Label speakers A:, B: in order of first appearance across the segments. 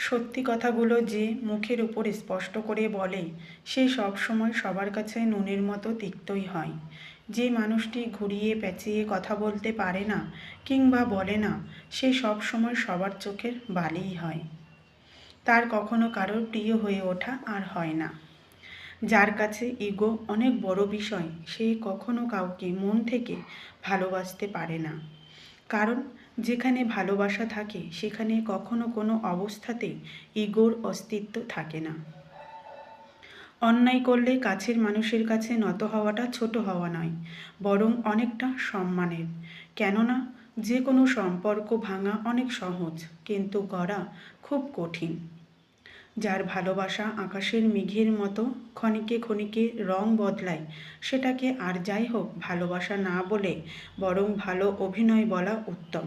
A: সত্যি কথাগুলো যে মুখের উপর স্পষ্ট করে বলে, সে সব সময় সবার কাছে নুনের মতো তিক্তই হয়। যে মানুষটি ঘুরিয়ে পেঁচিয়ে কথা বলতে পারে না কিংবা বলে না, সে সব সময় সবার চোখের বালিই হয়। তার কখনো কারোর প্রিয় হয়ে ওঠা আর হয় না। যার কাছে ইগো অনেক বড় বিষয়, সে কখনো কাউকে মন থেকে ভালোবাসতে পারে না। কারণ যেখানে ভালোবাসা থাকে, সেখানে কখনো কোনো অবস্থাতে ইগোর অস্তিত্ব থাকে না। অন্যায় করলে কাছের মানুষের কাছে নত হওয়াটা ছোট হওয়া নয়, বরং অনেকটা সম্মানের। কেননা যে কোনো সম্পর্ক ভাঙা অনেক সহজ, কিন্তু গড়া খুব কঠিন। যার ভালোবাসা আকাশের মেঘের মতো ক্ষণিকে ক্ষণিকে রং বদলায়, সেটাকে আর যাই হোক ভালোবাসা না বলে বরং ভালো অভিনয় বলা উত্তম।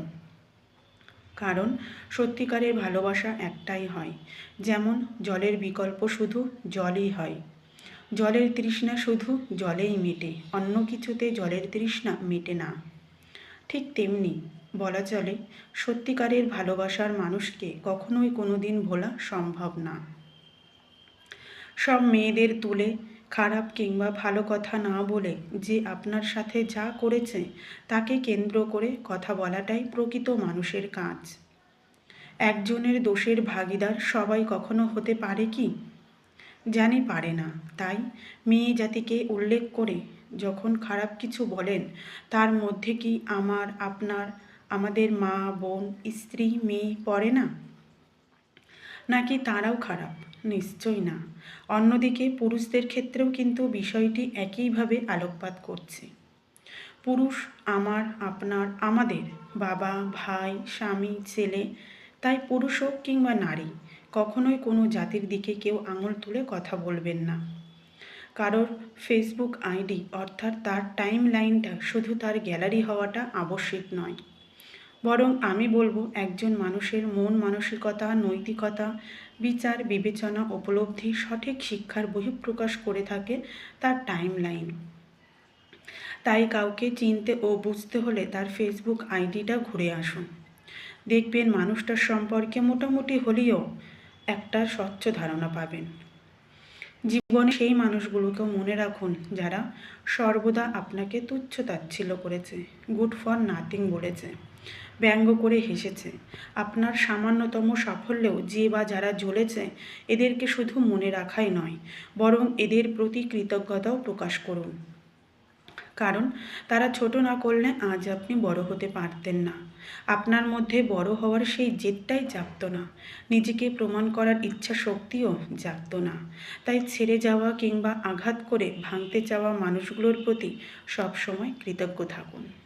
A: কারণ সত্যিকারের ভালোবাসা একটাই হয়। যেমন জলের বিকল্প শুধু জলই হয়। জলের তৃষ্ণা শুধু জলেই মেটে, অন্য কিছুতে জলের তৃষ্ণা মেটে না। ঠিক তেমনি বলা চলে, সত্যিকারের ভালোবাসার মানুষকে কখনোই কোনো দিন ভোলা সম্ভব না। সব মেয়েদের তুলে খারাপ কিংবা ভালো কথা না বলে যে আপনার সাথে যা করেছে তাকে কেন্দ্র করে কথা বলাটাই প্রকৃত মানুষের কাজ। একজনের দোষের ভাগিদার সবাই কখনো হতে পারে কি? জানি পারে না। তাই মেয়ে জাতিকে উল্লেখ করে যখন খারাপ কিছু বলেন, তার মধ্যে কি আমার, আপনার, আমাদের মা, বোন, স্ত্রী, মেয়ে পড়ে না? নাকি তারাও খারাপ? নিশ্চয়ই না। অন্যদিকে পুরুষদের ক্ষেত্রেও কিন্তু বিষয়টি একইভাবে আলোকপাত করছে। পুরুষ আমার, আপনার, আমাদের, বাবা, ভাই, স্বামী, ছেলে, তাই পুরুষ হোক কিংবা নারী, কখনোই কোনো জাতির দিকে কেউ আঙুল তুলে কথা বলবেন না। কারোর ফেসবুক আইডি অর্থাৎ তার টাইম লাইনটা শুধু তার গ্যালারি হওয়াটা আবশ্যিক নয়। বরং আমি বলব, একজন মানুষের মন মানসিকতা, নৈতিকতা, বিচার, বিবেচনা, উপলব্ধি, সঠিক শিক্ষার বহিঃপ্রকাশ করে থাকে তার টাইম লাইন তাই কাউকে চিনতে ও বুঝতে হলে তার ফেসবুক আইডিটা ঘুরে আসুন। দেখবেন মানুষটার সম্পর্কে মোটামুটি হলেও একটা স্বচ্ছ ধারণা পাবেন। জীবনে সেই মানুষগুলোকেও মনে রাখুন যারা সর্বদা আপনাকে তুচ্ছ তাচ্ছিল্য করেছে গুড ফর নাথিং বলেছে। ব্যঙ্গ করে হেসেছে। আপনার সামান্যতম সাফল্যেও যে বা যারা জ্বলেছে, এদেরকে শুধু মনে রাখাই নয়, বরং এদের প্রতি কৃতজ্ঞতাও প্রকাশ করুন। কারণ, তারা ছোট না করলে আজ আপনি বড় হতে পারতেন না। আপনার মধ্যে বড় হওয়ার সেই জেদটাই জাগত না। নিজেকে প্রমাণ করার ইচ্ছা শক্তিও জাগত না। তাই ছেড়ে যাওয়া কিংবা আঘাত করে ভাঙতে চাওয়া মানুষগুলোর প্রতি সবসময় কৃতজ্ঞ থাকুন।